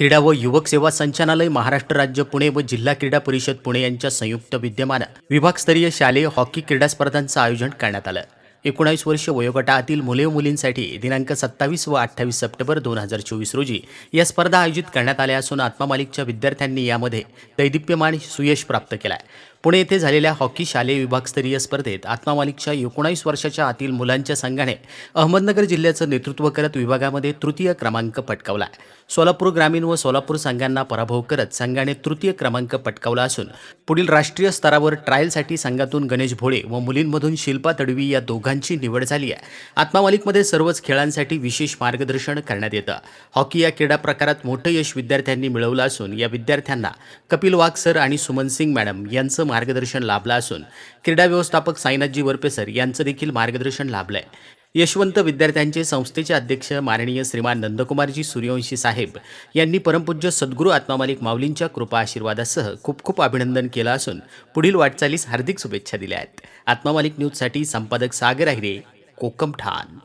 क्रीडा व युवक सेवा संचालनालय महाराष्ट्र राज्य पुणे व जिल्हा क्रीडा परिषद पुणे यांच्या संयुक्त विद्यमानं विभागस्तरीय शालेय हॉकी क्रीडा स्पर्धांचं आयोजन करण्यात आलं. एकोणावीस वर्ष वयोगटातील मुले व मुलींसाठी दिनांक सत्तावीस व अठ्ठावीस सप्टेंबर दोन हजार चोवीस रोजी या स्पर्धा आयोजित करण्यात आल्या असून आत्मा मालिकच्या विद्यार्थ्यांनी यामध्ये दैदिप्यमान सुयश प्राप्त केला आहे पुणे येथे झालेल्या हॉकी शालेय विभागस्तरीय स्पर्धेत आत्मामालिकच्या एकोणावीस वर्षाच्या आतील मुलांच्या संघाने अहमदनगर जिल्ह्याचं नेतृत्व करत विभागामध्ये तृतीय क्रमांक पटकावला आहे. सोलापूर ग्रामीण व सोलापूर संघांना पराभव करत संघाने तृतीय क्रमांक पटकावला असून पुढील राष्ट्रीय स्तरावर ट्रायलसाठी संघातून गणेश भोळे व मुलींमधून शिल्पा तडवी या दोघांची निवड झाली आहे. आत्मामालिकमध्ये सर्वच खेळांसाठी विशेष मार्गदर्शन करण्यात येतं. हॉकी या क्रीडा प्रकारात मोठं यश विद्यार्थ्यांनी मिळवलं असून या विद्यार्थ्यांना कपिल वाघ सर आणि सुमन सिंग मॅडम यांचं मार्गदर्शन लाभलं असून क्रीडा व्यवस्थापक साईनाथजी वरपेसर यांचं देखील मार्गदर्शन लाभलंय. यशवंत विद्यार्थ्यांचे संस्थेचे अध्यक्ष माननीय श्रीमान नंदकुमारजी सूर्यवंशी साहेब यांनी परमपूज्य सद्गुरू आत्मामालिक माऊलींच्या कृपा आशीर्वादासह खूप खूप अभिनंदन केलं असून पुढील वाटचालीस हार्दिक शुभेच्छा दिल्या आहेत. आत्मामालिक न्यूजसाठी संपादक सागर अहिरे कोकम ठाण.